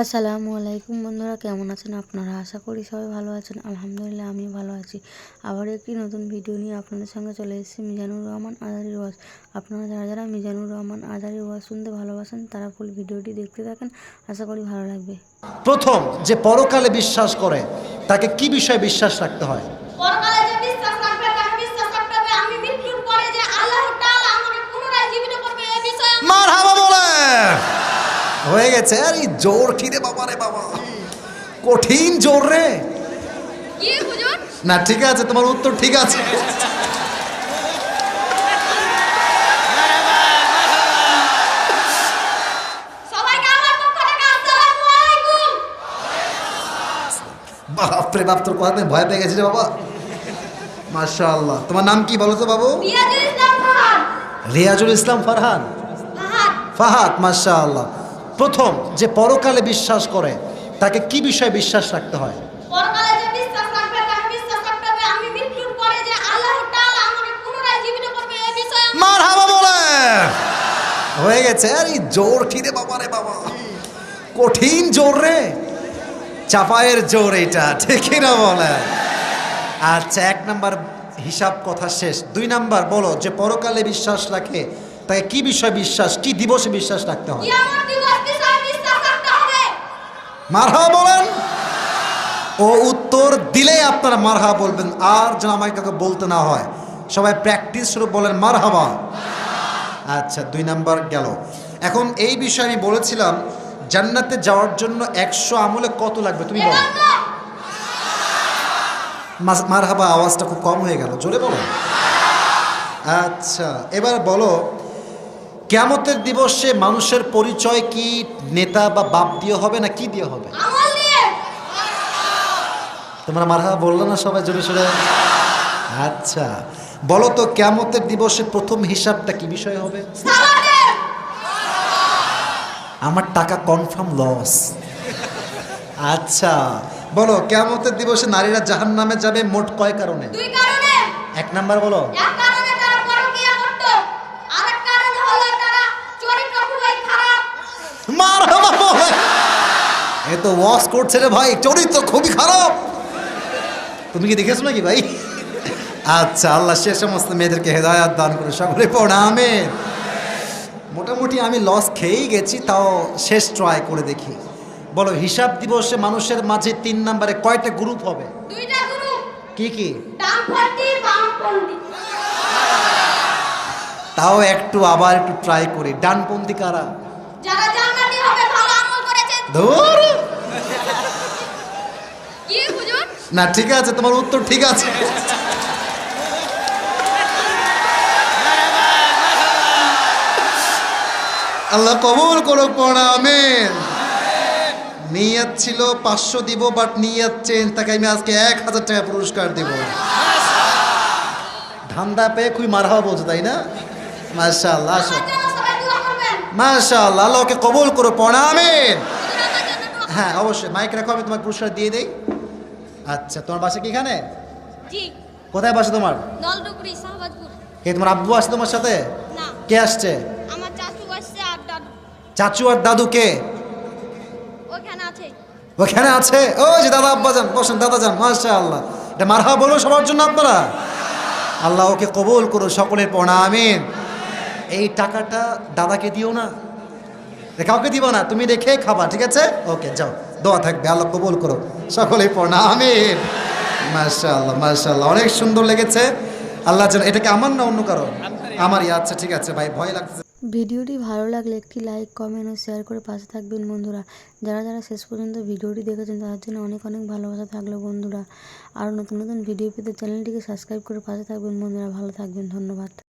আসসালামু আলাইকুম বন্ধুরা, কেমন আছেন আপনারা? আশা করি সবাই ভালো আছেন। আলহামদুলিল্লাহ আমি ভালো আছি। আবার একটি নতুন ভিডিও নিয়ে আপনাদের সঙ্গে চলে এসেছি, মিজানুর রহমান আজারি ওয়াজ। আপনারা যারা যারা মিজানুর রহমান আজারি ওয়াজ শুনতে ভালোবাসেন, তারা ফুল ভিডিওটি দেখতে থাকেন। আশা করি ভালো লাগবে। প্রথম যে পরকালে বিশ্বাস করে, তাকে কি বিষয়ে বিশ্বাস রাখতে হয় পরকালে যে বিশ্বাস রাখবে তাকে বিশ্বাস রাখতে হবে আমি মৃত্যুর পরে যে আল্লাহ তাআলা আমাকে পুনরায় জীবিত করবে এই বিষয়ে আমি মার হাবা বলে হয়ে গেছে। আর জোর রে বাবা রে বাবা। কঠিন জোর রে। না ঠিক আছে তোমার উত্তর ঠিক আছে। বাপরে বাপ তোর কথা ভয় পেয়ে গেছি রে বাবা। মাশাআল্লাহ। তোমার নাম কি বলো তো বাবু? রিয়াজুল ইসলাম ফারহান। ফাহাদ। ফাহাদ মাশাআল্লাহ। প্রথম যে পরকালে বিশ্বাস করে তাকে কি বিষয়ে বিশ্বাস রাখতে হয়? মার হাবা বলে। হয়ে গেছে। আর এই জোর রে বাবা রে বাবা। কঠিন জোর রে। চাপায়ের জোর এটা ঠিকই না বলে। আচ্ছা এক নাম্বার হিসাব কথা শেষ। দুই নাম্বার বলো যে পরকালে বিশ্বাস রাখে তাকে কি বিষয় বিশ্বাস কি দিবসে বিশ্বাস রাখতে হয় কিয়ামত দিবস বিষয়ে বিশ্বাস রাখতে হবে মারহা বলেন। ও উত্তর দিলেই আপনারা মারহা বলবেন, আর যেন আমাকে কাউকে বলতে না হয়। সবাই প্র্যাকটিস শুরু বলেন, মারহাবা। আচ্ছা দুই নাম্বার গেল। এখন এই বিষয়ে আমি বলেছিলাম, জান্নাতে যাওয়ার জন্য একশো আমলে কত লাগবে, তুমি বলো। মারহাবা আওয়াজটা খুব কম হয়ে গেল, জোরে বলো। আচ্ছা এবার বলো কেমতের দিবসে মানুষের পরিচয় কি নেতা বা বাপ দিয়ে হবে না কি দিয়ে হবে? তোমরা মারহা বলল না সবাই জোরে সোরে? আচ্ছা বলো তো কেমতের দিবসে প্রথম হিসাবটা কি বিষয় হবে? আমার টাকা কনফার্ম লস আচ্ছা বলো কেমতের দিবসে নারীরা জাহান নামে যাবে মোট কয় কারণে? এক নাম্বার বলো। মার এ তো ওয়াশ করছে রে ভাই চরিত্র খুবই খারাপ। তুমি কি দেখেছ নাকি ভাই? আচ্ছা আল্লাহ সে সমস্ত মেয়েদেরকে হেদায়াত দান করে সকলে প্রণামে মোটামুটি আমি লস খেয়েই গেছি তাও শেষ ট্রাই করে দেখি। বলো হিসাব দিবসে মানুষের মাঝে তিন নম্বরে কয়টা গ্রুপ হবে? কি কি? তাও একটু আবার একটু ট্রাই করি। ডানপন্থী কারা যারা জান্নাতি হবে ভালো আমল করেছে ধুর। না ঠিক আছে তোমার উত্তর ঠিক আছে। আল্লাহ কবুল করো পড়া আমেন। নিয়ত ছিল পাঁচশো দিব বাট নিয়ত চেঞ্জ তাকে আমি আজকে এক হাজার টাকা পুরস্কার দিব। ধান্দা পেয়ে খুবই মার হওয়া বলছে তাই না? মাশা আল্লাহ আল্লাহকে কবুল করো পড়া আমার হ্যাঁ অবশ্যই। মাইক রাখো আমি তোমার পুরস্কার দিয়ে দেই। আচ্ছা তোমার বাসা কি এখানে? জি। কোথায় বাসা তোমার? শাহবাজপুর। কে তোমার আব্বু আসছে তোমার সাথে? না। কে আসছে? আমার চাচু আসছে আর দাদু। চাচু আর দাদু কে? ওখানে আছে। ওখানে আছে? ও যে দাদা আব্বা যান বসেন দাদা যান মাশা আল্লাহ এটা মারহা বলো সবার জন্য আপনারা? আল্লাহ ওকে কবুল করো সকলের প্রণামিন এই টাকাটা দাদাকে দিও না। কাউকে দিব না, তুমি রেখে খাবা, ঠিক আছে? ওকে যাও। দোয়া থাকবে, আল্লাহ কবুল করো সকলের প্রণামিন মাশা আল্লাহ মাশা আল্লাহ অনেক সুন্দর লেগেছে। আল্লাহ যেন এটাকে আমার না অন্য কারও? আমারই আচ্ছা ঠিক আছে, ভাই, ভয় লাগছে। ভিডিওটি ভালো লাগলে একটি লাইক, কমেন্ট ও শেয়ার করে পাশে থাকবেন বন্ধুরা। যারা যারা শেষ পর্যন্ত ভিডিওটি দেখেছেন, তাদের জন্য অনেক অনেক ভালোবাসা থাকল বন্ধুরা। আর নতুন নতুন ভিডিও পেতে চ্যানেলটিকে সাবস্ক্রাইব করে পাশে থাকবেন বন্ধুরা। ভালো থাকবেন, ধন্যবাদ।